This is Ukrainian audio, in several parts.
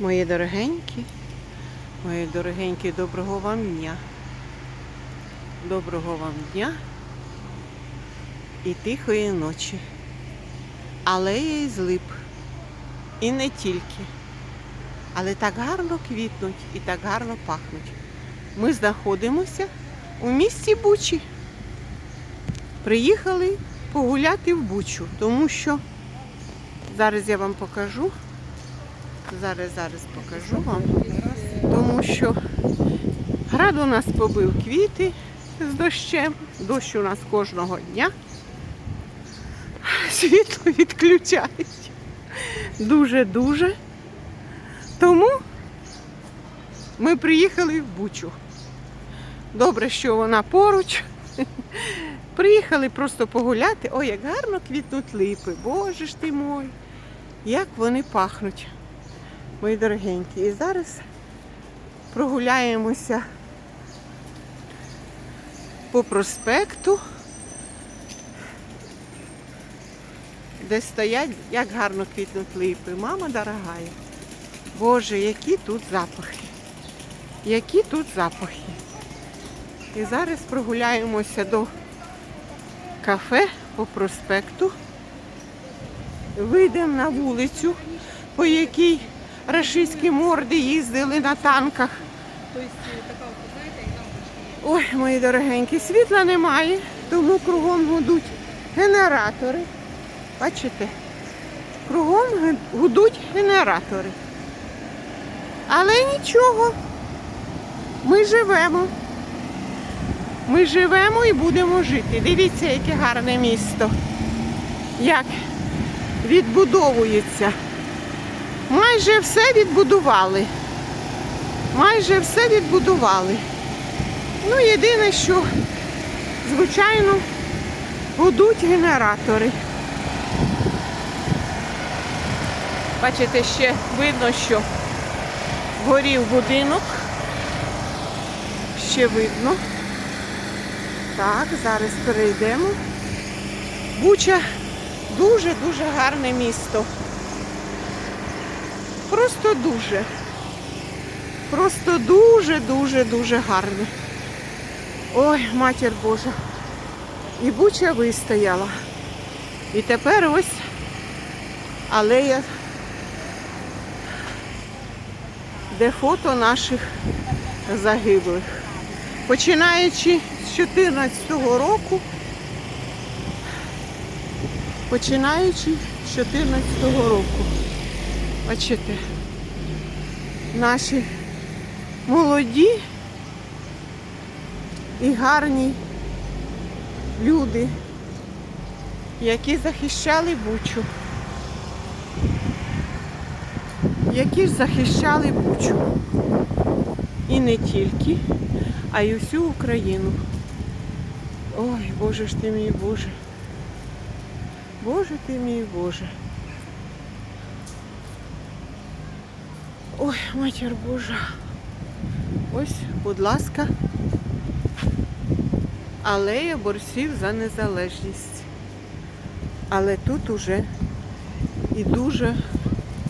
Мої дорогенькі, мої дорогенькі, доброго вам дня. Доброго вам дня і тихої ночі. Алея із лип. І не тільки. Але так гарно квітнуть і так гарно пахнуть. Ми знаходимося у місті Бучі. Приїхали погуляти в Бучу, тому що зараз я вам покажу. Зараз, зараз покажу вам. Тому що град у нас побив квіти з дощем. Дощ у нас кожного дня. Світло відключають. Дуже-дуже. Тому ми приїхали в Бучу. Добре, що вона поруч. Приїхали просто погуляти. Ой, як гарно квітнуть липи. Боже ж ти мой, як вони пахнуть, мої дорогенькі. І зараз прогуляємося по проспекту, де стоять, як гарно квітнуть липи. Мама дорогая. Боже, які тут запахи. Які тут запахи. І зараз прогуляємося до кафе по проспекту. Вийдемо на вулицю, по якій рашистські морди їздили на танках. Ой, мої дорогенькі, світла немає, тому кругом гудуть генератори. Бачите? Кругом гудуть генератори. Але нічого. Ми живемо. Ми живемо і будемо жити. Дивіться, яке гарне місто. Як відбудовується. Майже все відбудували. Майже все відбудували. Ну, єдине, що, звичайно, гудуть генератори. Бачите, ще видно, що горів будинок. Ще видно. Так, зараз перейдемо. Буча дуже-дуже гарне місто. Просто дуже. Просто дуже-дуже-дуже гарне. Ой, матір Божа. І буча вистояла. І тепер ось алея, де фото наших загиблих. Починаючи з 14 року, починаючи з 14 року. Бачите, наші молоді і гарні люди, які захищали Бучу. Які ж захищали Бучу. І не тільки, а й усю Україну. Ой, Боже ж ти мій Боже. Боже ти мій Боже. Ой, матір Божа. Ось, будь ласка, алея борців за незалежність. Але тут уже і дуже.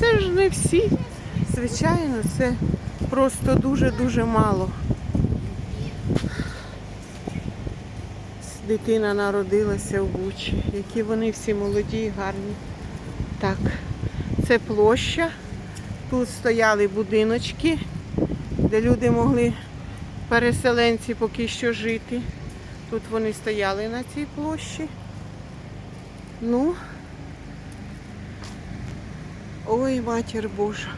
Це ж не всі. Звичайно, це просто дуже-дуже мало. Дитина народилася в Бучі, які вони всі молоді і гарні. Так, це площа. Тут стояли будиночки, де люди могли, переселенці поки що жити. Тут вони стояли на цій площі. Ну, ой, матір Божа.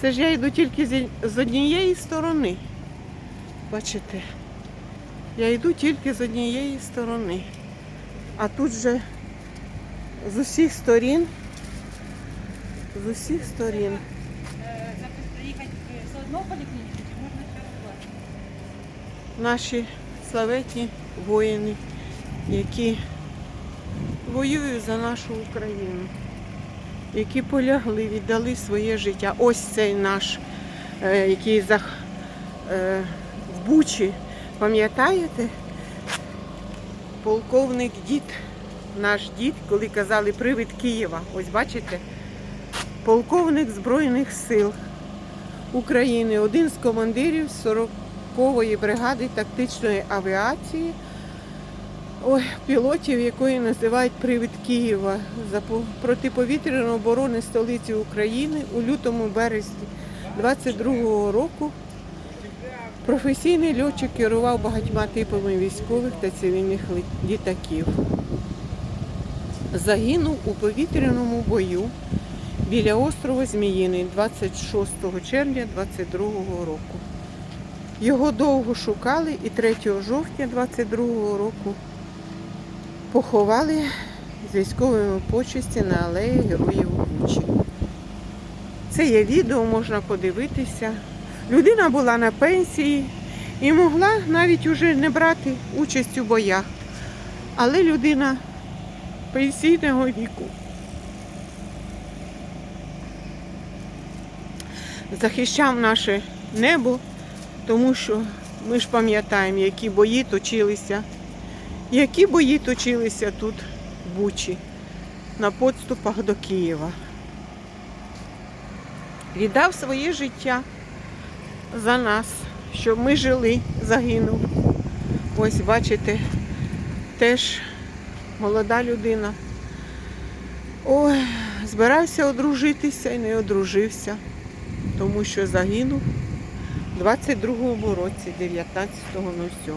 Це ж я йду тільки з однієї сторони. Бачите? Я йду тільки з однієї сторони. А тут же з усіх сторін, можна ще оплатити? наші славетні воїни, які воюють за нашу Україну, які полягли, віддали своє життя. Ось цей наш, е, який зах, е, в Бучі, пам'ятаєте? Полковник дід, наш дід, коли казали привид Києва. Ось бачите, полковник Збройних сил України, один з командирів 40-ї бригади тактичної авіації, ой, пілотів, якої називають Привід Києва за по- протиповітряної оборони столиці України у лютому березні 22-го року. Професійний льотчик керував багатьма типами військових та цивільних літаків. Загинув у повітряному бою біля острова Зміїний 26 червня 22 року. Його довго шукали і 3 жовтня 22 року поховали з військовими почесті на алеї Героїв Бучі. Це є відео, можна подивитися. Людина була на пенсії і могла навіть уже не брати участь у боях. Але людина пенсійного віку захищав наше небо, тому що ми ж пам'ятаємо, які бої точилися, які бої точилися тут в Бучі, на подступах до Києва. Віддав своє життя за нас, щоб ми жили, загинув. Ось бачите, теж молода людина. Ой, збирався одружитися і не одружився, тому що загинув у 22-му році, 19.07.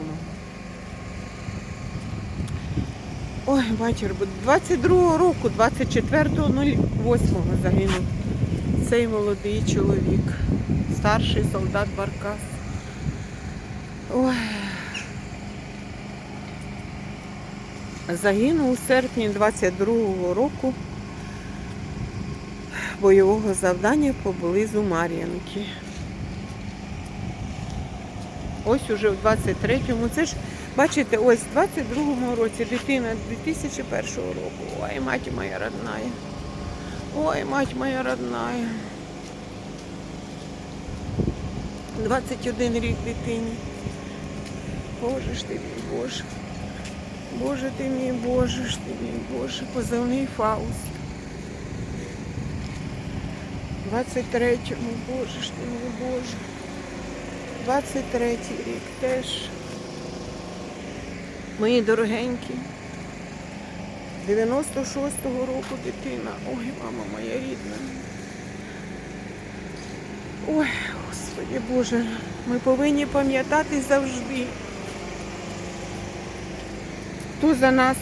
Ой, матір, бо 22-го року, 24.08 загинув цей молодий чоловік, старший солдат Баркас. Ой. Загинув у серпні 22-го року бойового завдання поблизу Мар'янки. Ось уже в 23-му. Це ж, бачите, ось в 22-му році дитина 2001 року. Ой, мать моя родная. Ой, мать моя родная. 21 рік дитині. Боже ж ти мій Боже. Боже ти мій Боже ж ти мій Боже. Позивний Фауст. 23-му, Боже ж ти мій Боже. 23-й рік теж. Мої дорогенькі. 96-го року дитина. Ой, мама моя рідна. Ой, Господи Боже, ми повинні пам'ятати завжди, хто за нас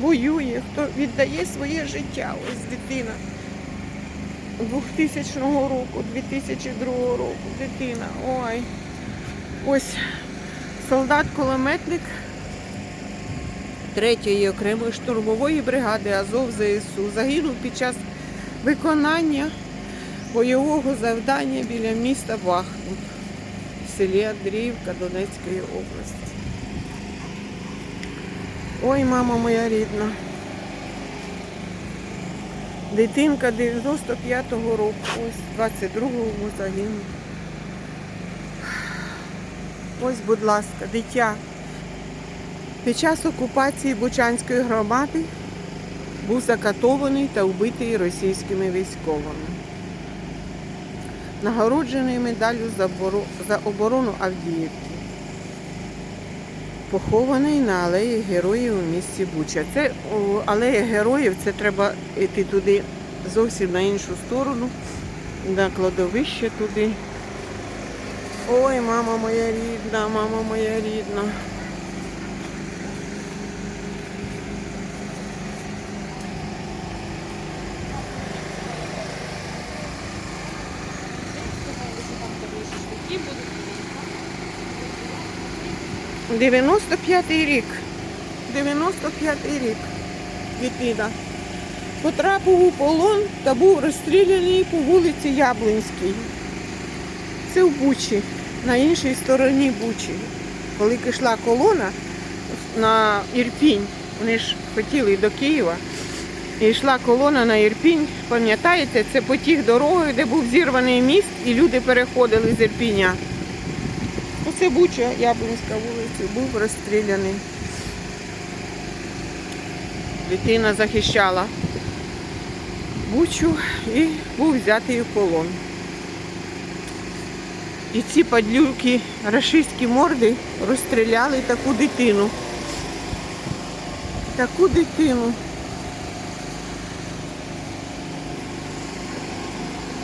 воює, хто віддає своє життя. Ось дитина. 2000 року, 2002 року, дитина. Ой. Ось солдат-кулеметник 3-ї окремої штурмової бригади Азов ЗСУ загинув під час виконання бойового завдання біля міста Бахмут в селі Андріївка Донецької області. Ой, мама моя рідна. Дитинка 95-го року, ось 22-го загинув. Ось, будь ласка, дитя. Під час окупації Бучанської громади був закатований та вбитий російськими військовими. Нагороджений медаллю за оборону Авдіївки. Похований на алеї героїв у місті Буча. Це алея героїв, це треба йти туди зовсім на іншу сторону, на кладовище туди. Ой, мама моя рідна, мама моя рідна. 95-й рік. 95-й рік. Дитина. Потрапив у полон та був розстріляний по вулиці Яблинській. Це в Бучі, на іншій стороні Бучі. Коли йшла колона на Ірпінь, вони ж хотіли до Києва. І йшла колона на Ірпінь. Пам'ятаєте, це потік дорогою, де був зірваний міст, і люди переходили з Ірпіня. Оце Буча, Яблонська вулиця, був розстріляний. Дитина захищала Бучу і був взятий у полон. І ці падлюки, рашистські морди, розстріляли таку дитину. Таку дитину.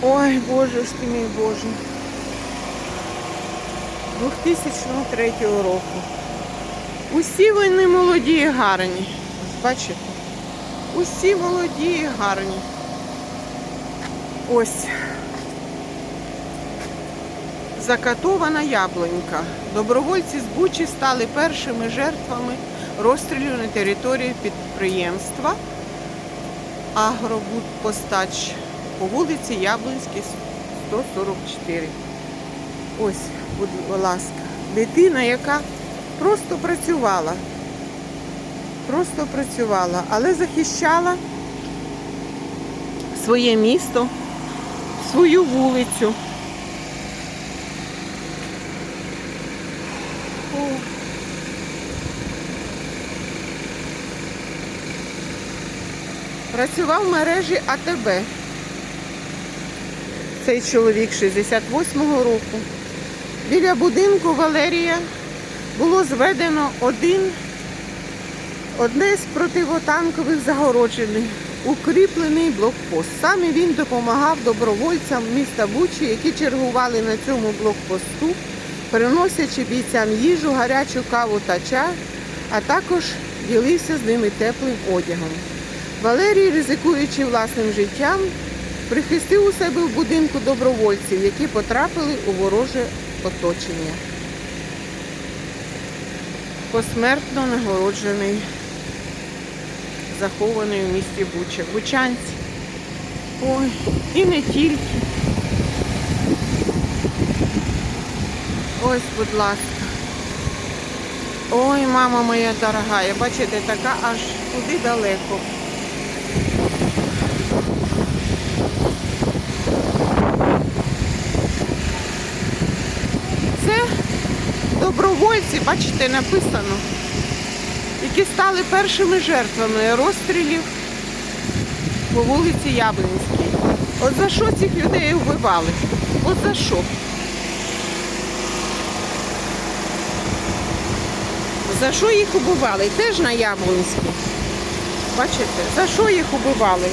Ой, Боже ж ти мій Боже. 2003 року. Усі вони молоді і гарні. Бачите? Усі молоді і гарні. Ось. Закатована яблунька. Добровольці з Бучі стали першими жертвами розстрілів на території підприємства Агробудпостач по вулиці Яблунській, 144. Ось, будь ласка, дитина, яка просто працювала. Просто працювала, але захищала своє місто, свою вулицю. О. Працював в мережі АТБ. Цей чоловік 68-го року. Біля будинку Валерія було зведено один, одне з противотанкових загороджених, укріплений блокпост. Саме він допомагав добровольцям міста Бучі, які чергували на цьому блокпосту, приносячи бійцям їжу, гарячу каву та чай, а також ділився з ними теплим одягом. Валерій, ризикуючи власним життям, прихистив у себе в будинку добровольців, які потрапили у вороже оточення. Посмертно нагороджений, захований у місті Буча. Бучанці. Ой, і не тільки. Ось, будь ласка. Ой, мама моя дорога, бачите, така аж туди далеко. Це добровольці, бачите, написано, які стали першими жертвами розстрілів по вулиці Яблинській. От за що цих людей вбивали? От за що? За що їх убивали? Теж на Яблунській. Бачите, за що їх? Убивали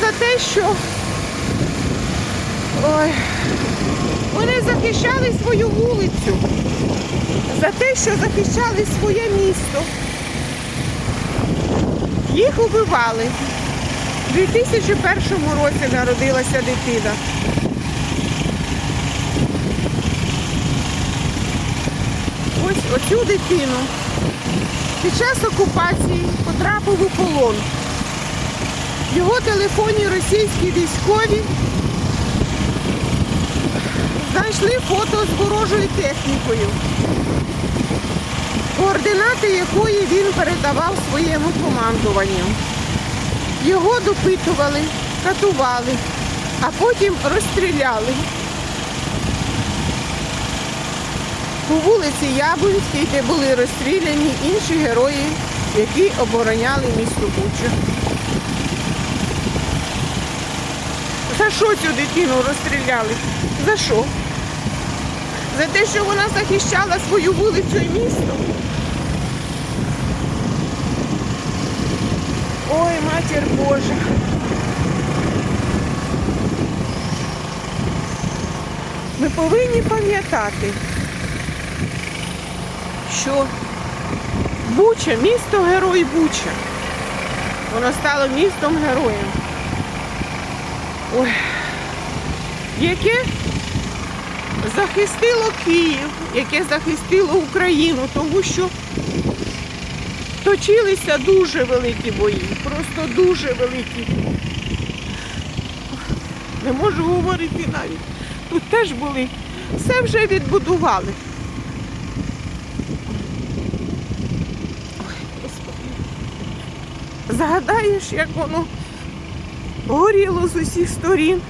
за те, що Ой, вони захищали свою вулицю, за те, що захищали своє місто. Їх убивали. У 2001 році народилася дитина. Ось оцю дитину під час окупації потрапив у полон. В його телефоні російські військові знайшли фото з ворожою технікою, координати якої він передавав своєму командуванню. Його допитували, катували, а потім розстріляли. По вулиці Яблунській, де були розстріляні інші герої, які обороняли місто Буча. За що цю дитину розстріляли? За що? За те, що вона захищала свою вулицю і місто. Ой, матір Божа. Ми повинні пам'ятати, що Буча, місто герой Буча. Воно стало містом героєм. Ой, яке захистило Київ, яке захистило Україну, тому що точилися дуже великі бої, просто дуже великі. Не можу говорити навіть. Тут теж були, все вже відбудували. Згадаєш, як воно горіло з усіх сторін.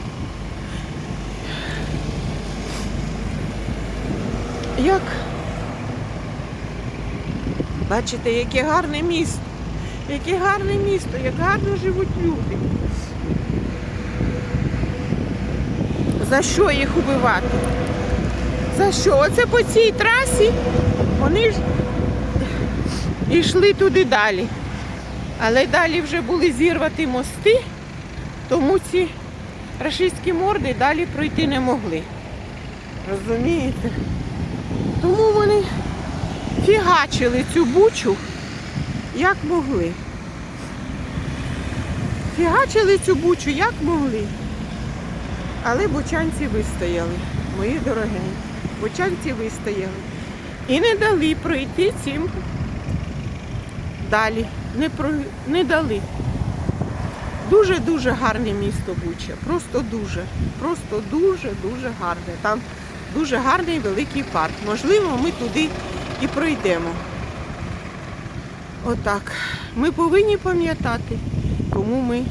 Як бачите, яке гарне місто, яке гарне місто, як гарно живуть люди. За що їх убивати? За що? Оце по цій трасі вони ж йшли туди далі. Але далі вже були зірваті мости, тому ці рашистські морди далі пройти не могли. Розумієте? Тому вони фігачили цю бучу як могли. Фігачили цю бучу як могли. Але бучанці вистояли, мої дорогені. Бучанці вистояли. І не дали пройти цим далі. Не, про... не дали. Дуже-дуже гарне місто Буча. Просто дуже. Просто дуже-дуже гарне. Там дуже гарний великий парк. Можливо, ми туди і пройдемо. Отак. Ми повинні пам'ятати, кому ми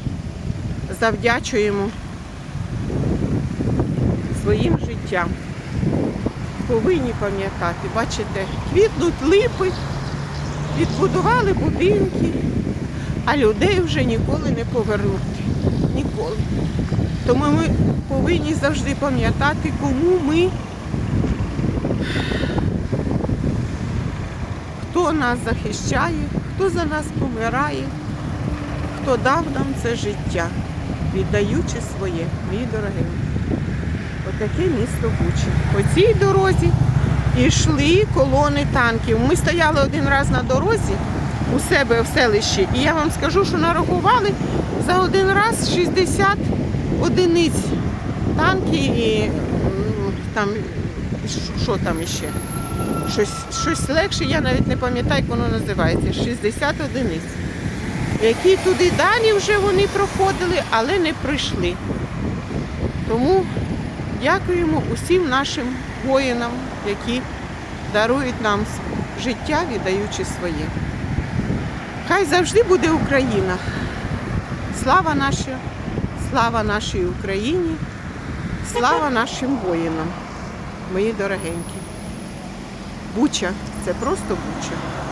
завдячуємо своїм життям. Повинні пам'ятати. Бачите, квітнуть липи, відбудували будинки, а людей вже ніколи не повернути. Ніколи. Тому ми повинні завжди пам'ятати, кому ми, нас захищає, хто за нас помирає, хто дав нам це життя, віддаючи своє, мій дорогий. Отаке місто Буча. По цій дорозі йшли колони танків. Ми стояли один раз на дорозі у себе в селищі, і я вам скажу, що нарахували за один раз 60 одиниць танків і там що там іще. Щось, щось легше, я навіть не пам'ятаю, як воно називається. 60 одиниць. Які туди далі вже вони проходили, але не прийшли. Тому Дякуємо усім нашим воїнам, які дарують нам життя, віддаючи своє. Хай завжди буде Україна. Слава наша, слава нашій Україні, слава нашим воїнам, мої дорогенькі. Буча це просто буча.